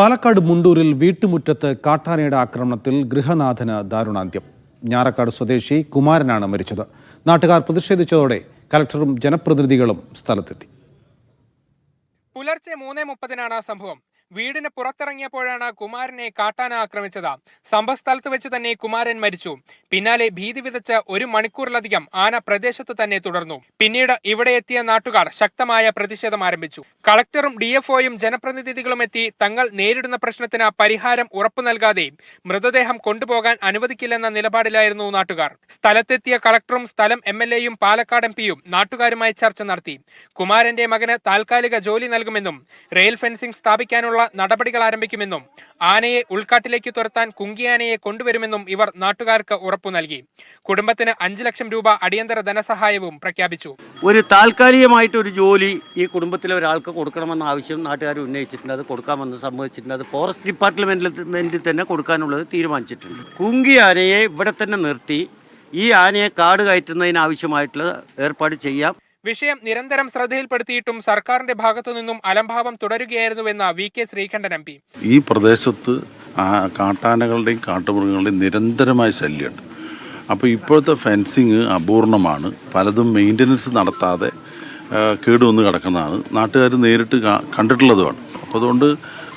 പാലക്കാട് മുണ്ടൂരിൽ വീട്ടുമുറ്റത്ത് കാട്ടാനയുടെ ആക്രമണത്തിൽ ഗൃഹനാഥന് ദാരുണാന്ത്യം. ഞാറക്കാട് സ്വദേശി കുമാരനാണ് മരിച്ചത്. നാട്ടുകാർ പ്രതിഷേധിച്ചതോടെ കലക്ടറും ജനപ്രതിനിധികളും സ്ഥലത്തെത്തി. പുലർച്ചെ മൂന്നേ മുപ്പതിനാണ് സംഭവം. വീടിന് പുറത്തിറങ്ങിയപ്പോഴാണ് കുമാരനെ കാട്ടാന ആക്രമിച്ചത്. സംഭവസ്ഥലത്ത് വെച്ച് തന്നെ കുമാരൻ മരിച്ചു. പിന്നാലെ ഭീതി വിതച്ച് ഒരു മണിക്കൂറിലധികം ആന പ്രദേശത്ത് തന്നെ തുടർന്നു. പിന്നീട് ഇവിടെ എത്തിയ നാട്ടുകാർ ശക്തമായ പ്രതിഷേധം ആരംഭിച്ചു. കളക്ടറും ഡിഎഫ്ഒയും ജനപ്രതിനിധികളും എത്തി തങ്ങൾ നേരിടുന്ന പ്രശ്നത്തിന് പരിഹാരം ഉറപ്പു നൽകാതെ മൃതദേഹം കൊണ്ടുപോകാൻ അനുവദിക്കില്ലെന്ന നിലപാടിലായിരുന്നു നാട്ടുകാർ. സ്ഥലത്തെത്തിയ കളക്ടറും സ്ഥലം എം എൽ എയും പാലക്കാട് എം പിയും നാട്ടുകാരുമായി ചർച്ച നടത്തി. കുമാരന്റെ മകന് താൽക്കാലിക ജോലി നൽകുമെന്നും റെയിൽ ഫെൻസിംഗ് സ്ഥാപിക്കാനുള്ള നടപടികൾ ആരംഭിക്കുമെന്നും ആനയെ ഉൾക്കാട്ടിലേക്ക് തുരത്താൻ കുങ്കിയാനയെ കൊണ്ടുവരുമെന്നും ഇവർ നാട്ടുകാർക്ക് ഉറപ്പു നൽകി. കുടുംബത്തിന് അഞ്ചു ലക്ഷം രൂപ അടിയന്തര ധനസഹായവും പ്രഖ്യാപിച്ചു. ഒരു താൽക്കാലികമായിട്ട് ഒരു ജോലി ഈ കുടുംബത്തിലെ ഒരാൾക്ക് കൊടുക്കണമെന്ന ആവശ്യം നാട്ടുകാർ ഉന്നയിച്ചിട്ടുണ്ട്. അത് കൊടുക്കാമെന്ന് സമ്മതിച്ചിട്ടുണ്ട്. അത് ഫോറസ്റ്റ് ഡിപ്പാർട്ട്മെന്റിൽ തന്നെ കൊടുക്കാനുള്ളത് തീരുമാനിച്ചിട്ടുണ്ട്. കുങ്കി ആനയെ ഇവിടെ തന്നെ നിർത്തി ഈ ആനയെ കാട് കയറ്റുന്നതിന് ആവശ്യമായിട്ടുള്ള ഏർപ്പാട് ചെയ്യാം. വിഷയം നിരന്തരം ശ്രദ്ധയിൽപ്പെടുത്തിയിട്ടും സർക്കാരിന്റെ ഭാഗത്തു നിന്നും അലംഭാവം തുടരുകയായിരുന്നുവെന്ന V K Sreekandan M P. ഈ പ്രദേശത്ത് കാട്ടാനകളുടെയും കാട്ടുമൃഗങ്ങളുടെയും നിരന്തരമായ ശല്യമുണ്ട്. അപ്പോൾ ഇപ്പോഴത്തെ ഫെൻസിങ് അപൂർണമാണ്. പലതും മെയിന്റനൻസ് നടത്താതെ കേടുവന്ന് കിടക്കുന്നതാണ്. നാട്ടുകാർ നേരിട്ട് കണ്ടിട്ടുള്ളതുമാണ്. അപ്പോൾ അതുകൊണ്ട്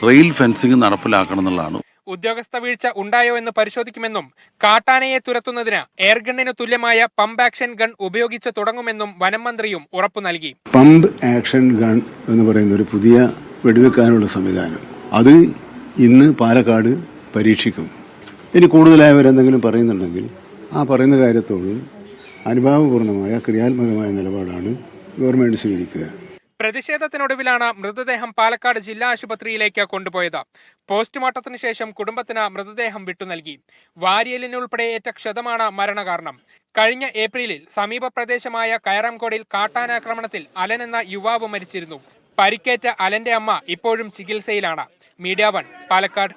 റെയിൽ ഫെൻസിങ് നടപ്പിലാക്കണം എന്നുള്ളതാണ് ഉദ്യോഗസ്ഥ വീഴ്ച ഉണ്ടായോ എന്ന് പരിശോധിക്കുമെന്നും കാട്ടാനയെ തുരത്തുന്നതിന് എയർഗണ്ണിന് തുല്യമായ പമ്പ് ആക്ഷൻ ഗൺ ഉപയോഗിച്ച് തുടങ്ങുമെന്നും വനം മന്ത്രിയും ഉറപ്പു നൽകി. പമ്പ് ആക്ഷൻ ഗൺ എന്ന് പറയുന്ന ഒരു പുതിയ വെടിവെക്കാനുള്ള സംവിധാനം. അത് ഇന്ന് പാലക്കാട് പരീക്ഷിക്കും. ഇനി കൂടുതലായവരെന്തെങ്കിലും പറയുന്നുണ്ടെങ്കിൽ ആ പറയുന്ന കാര്യത്തോടും അനുഭാവപൂർണമായ ക്രിയാത്മകമായ നിലപാടാണ് ഗവൺമെന്റ് സ്വീകരിക്കുക. പ്രതിഷേധത്തിനൊടുവിലാണ് മൃതദേഹം പാലക്കാട് ജില്ലാ ആശുപത്രിയിലേക്ക് കൊണ്ടുപോയത്. പോസ്റ്റ്മോർട്ടത്തിന് ശേഷം കുടുംബത്തിന് മൃതദേഹം വിട്ടു നൽകി. വാരിയലിനുൾപ്പെടെ ഏറ്റ ക്ഷതമാണ് മരണകാരണം. കഴിഞ്ഞ ഏപ്രിലിൽ സമീപ പ്രദേശമായ കയറാംകോടിൽ കാട്ടാനാക്രമണത്തിൽ അലൻ എന്ന യുവാവ് മരിച്ചിരുന്നു. പരിക്കേറ്റ അലന്റെ അമ്മ ഇപ്പോഴും ചികിത്സയിലാണ്. Media one Palakkad.